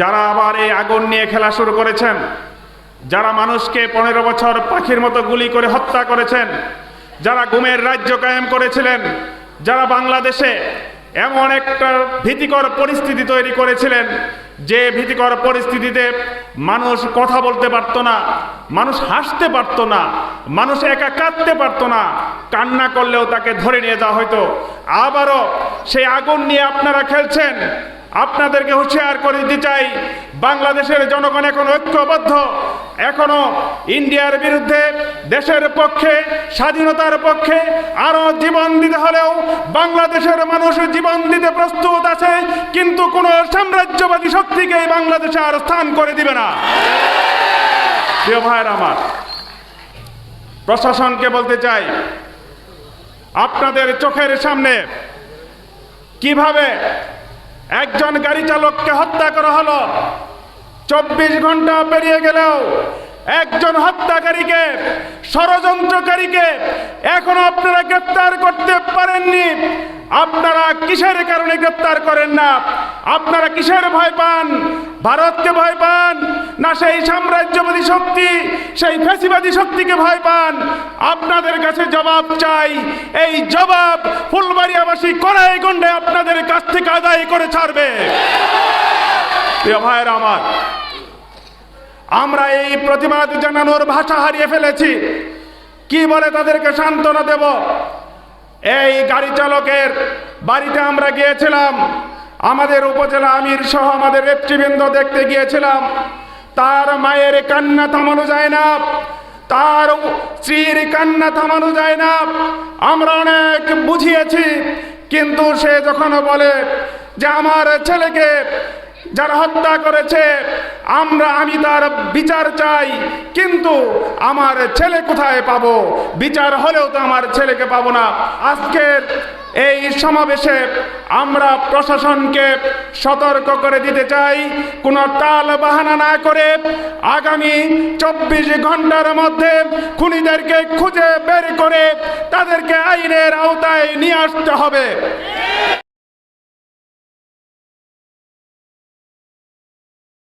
যারা আবার এই আগুন নিয়ে খেলা শুরু করেছেন, যারা মানুষকে পনেরো বছর পাখির মতো গুলি করে হত্যা করেছেন, যারা গুমের রাজ্য কায়েম করেছিলেন, যারা বাংলাদেশে এমন একটা ভীতিকর পরিস্থিতি তৈরি করেছিলেন, যে ভীতিকর পরিস্থিতিতে মানুষ কথা বলতে পারতো না, মানুষ হাসতে পারতো না, মানুষ একা কাঁদতে পারতো না, কান্না করলেও তাকে ধরে নিয়ে যাওয়া হয়তো আবারও সেই আগুন নিয়ে আপনারা খেলছেন আপনাদেরকে হুঁশিয়ার করে দিতে চাই, বাংলাদেশের জনগণ এখন ঐক্যবদ্ধ। এখনও ইন্ডিয়ার বিরুদ্ধে, দেশের পক্ষে, স্বাধীনতার পক্ষে আরও জীবন দিতে হলেও বাংলাদেশের মানুষ জীবন দিতে প্রস্তুত আছে, কিন্তু কোন সাম্রাজ্যবাদী শক্তিকে বাংলাদেশে আর স্থান করে দিবে না। প্রিয় ভাইয়ের আমার, প্রশাসনকে বলতে চাই, আপনাদের চোখের সামনে কীভাবে একজন গাড়ি চালককে হত্যা করা হলো। চব্বিশ ঘণ্টা পেরিয়ে গেলেও একজন হত্যাকারীকে, ষড়যন্ত্রকারীকে এখনও আপনারা গ্রেপ্তার করতে পারেননি। আপনারা কিসের কারণে গ্রেপ্তার করেন না? আপনারা কিসের ভয় পান? ভারতকে ভয় পান? না সেই সাম্রাজ্যবাদী শক্তি, সেই ফ্যাসিবাদী শক্তিকে ভয় পান। আপনাদের কাছে জবাব চাই, এই জবাব ফুলবাড়িয়াবাসী কড়াই গন্ডে আপনাদের কাছ থেকে আদায় করে ছাড়বে। ভাইয়ের আমার, আমরা এই প্রতিবাদ জানানোর ভাষা হারিয়ে ফেলেছি। কি বলে তাদেরকে সান্ত্বনা দেব? এই গাড়ি চালকের বাড়িতে আমরা গিয়েছিলাম। আমাদের উপজেলা আমির সহ আমাদের নেতৃবৃন্দ দেখতে গিয়েছিলাম। তার মায়ের কান্না থামানো যায় না। তার স্ত্রীর কান্না থামানো যায় না। আমরা অনেক বুঝিয়েছি, কিন্তু সে যখন বলে যে আমার ছেলেকে যারা হত্যা করেছে, আমরা, আমি তার বিচার চাই, কিন্তু আমার ছেলে কোথায় পাবো? বিচার হলেও তো আমার ছেলেকে পাবো না। আজকের এই সমাবেশে আমরা প্রশাসনকে সতর্ক করে দিতে চাই। কোনো টাল বাহানা না করে আগামী চব্বিশ ঘণ্টার মধ্যে খুনিদেরকে খুঁজে বের করে তাদেরকে আইনের আওতায় নিয়ে আসতে হবে।